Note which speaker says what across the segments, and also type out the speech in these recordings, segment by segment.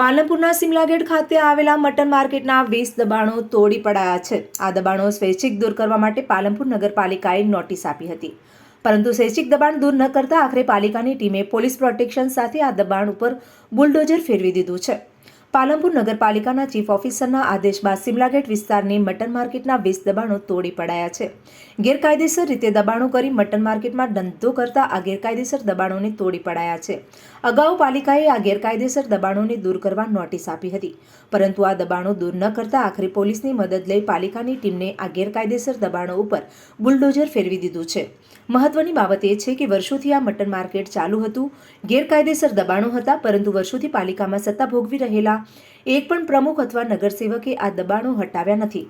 Speaker 1: પાલનપુરના સિમલાગેટ ખાતે આવેલા મટન માર્કેટના વીસ દબાણો તોડી પડાયા છે. આ દબાણો સ્વૈચ્છિક દૂર કરવા માટે પાલનપુર નગરપાલિકાએ નોટિસ આપી હતી. પરંતુ સ્વૈચ્છિક દબાણ દૂર ન કરતા આખરે પાલિકાની ટીમે પોલીસ પ્રોટેક્શન સાથે આ દબાણ ઉપર બુલડોઝર ફેરવી દીધું છે. પાલનપુર નગરપાલિકાના ચીફ ઓફિસરના આદેશ બાદ સિમલાગેટ વિસ્તારની મટન માર્કેટના વીસ દબાણો તોડી પડાયા છે. ગેરકાયદેસર રીતે દબાણો કરી મટન માર્કેટમાં ધંધો કરતા આ ગેરકાયદેસર દબાણોને તોડી પડાયા છે. અગાઉ પાલિકાએ આ ગેરકાયદેસર દબાણોને દૂર કરવા નોટિસ આપી હતી. પરંતુ આ દબાણો દૂર ન કરતા આખરે પોલીસની મદદ લઈ પાલિકાની ટીમને આ ગેરકાયદેસર દબાણો ઉપર બુલડોઝર ફેરવી દીધું છે. મહત્વની બાબત એ છે કે વર્ષોથી આ મટન માર્કેટ ચાલુ હતું. ગેરકાયદેસર દબાણો હતા, પરંતુ વર્ષોથી પાલિકામાં સત્તા ભોગવી રહેલા એક પણ પ્રમુખ અથવા નગરસેવકે આ દબાણો હટાવ્યા નથી.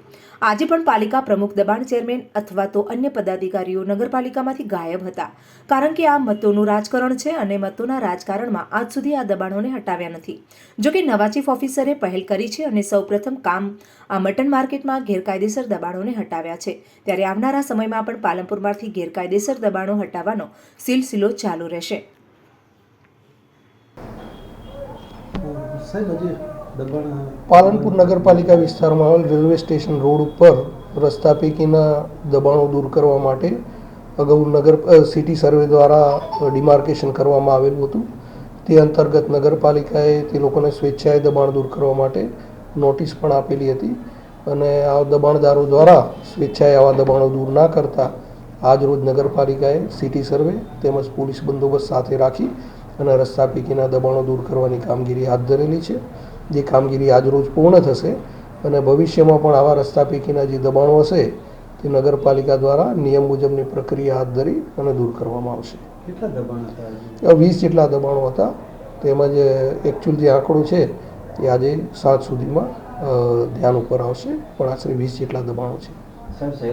Speaker 1: આજે પણ પાલિકા પ્રમુખ દબાણ ચેરમેન અથવા તો અન્ય પદાધિકારીઓ નગરપાલિકામાંથી ગાયબ હતા. કારણ કે આ મતોનું રાજકારણ છે અને મતોના રાજકારણમાં આજ સુધી આ દબાણોને હટાવ્યા નથી. જોકે નવા ચીફ ઓફિસરે પહેલ કરી છે અને સૌપ્રથમ કામ આ મટન માર્કેટમાં ગેરકાયદેસર દબાણોને હટાવ્યા છે. ત્યારે આવનારા સમયમાં પણ પાલનપુરમાંથી ગેરકાયદેસર દબાણો હટાવવાનો સિલસિલો ચાલુ રહેશે.
Speaker 2: પાલનપુર નગરપાલિકા વિસ્તારમાં આવેલ રેલવે સ્ટેશન રોડ ઉપર રસ્તા પૈકીના દબાણો દૂર કરવા માટે અગાઉ નગર સિટી સર્વે દ્વારા ડિમાર્કેશન કરવામાં આવેલું હતું. તે અંતર્ગત નગરપાલિકાએ તે લોકોને સ્વેચ્છાએ દબાણ દૂર કરવા માટે નોટિસ પણ આપેલી હતી અને આ દબાણદારો દ્વારા સ્વેચ્છાએ આવા દબાણો દૂર ના કરતા આજ રોજ નગરપાલિકાએ સિટી સર્વે તેમજ પોલીસ બંદોબસ્ત સાથે રાખી અને રસ્તા પૈકીના દબાણો દૂર કરવાની કામગીરી હાથ ધરેલી છે જે કામગીરી આજરોજ પૂર્ણ થશે અને ભવિષ્યમાં પણ આવા રસ્તા પૈકીના જે દબાણો હશે તે નગરપાલિકા દ્વારા નિયમ મુજબની પ્રક્રિયા હાથ ધરી અને દૂર કરવામાં આવશે.
Speaker 3: કેટલા દબાણ
Speaker 2: વીસ જેટલા દબાણો હતા. તેમજ એકચ્યુઅલ જે આંકડો છે તે આજે સાત સુધીમાં ધ્યાન ઉપર આવશે. પણ આશરે વીસ જેટલા દબાણો છે.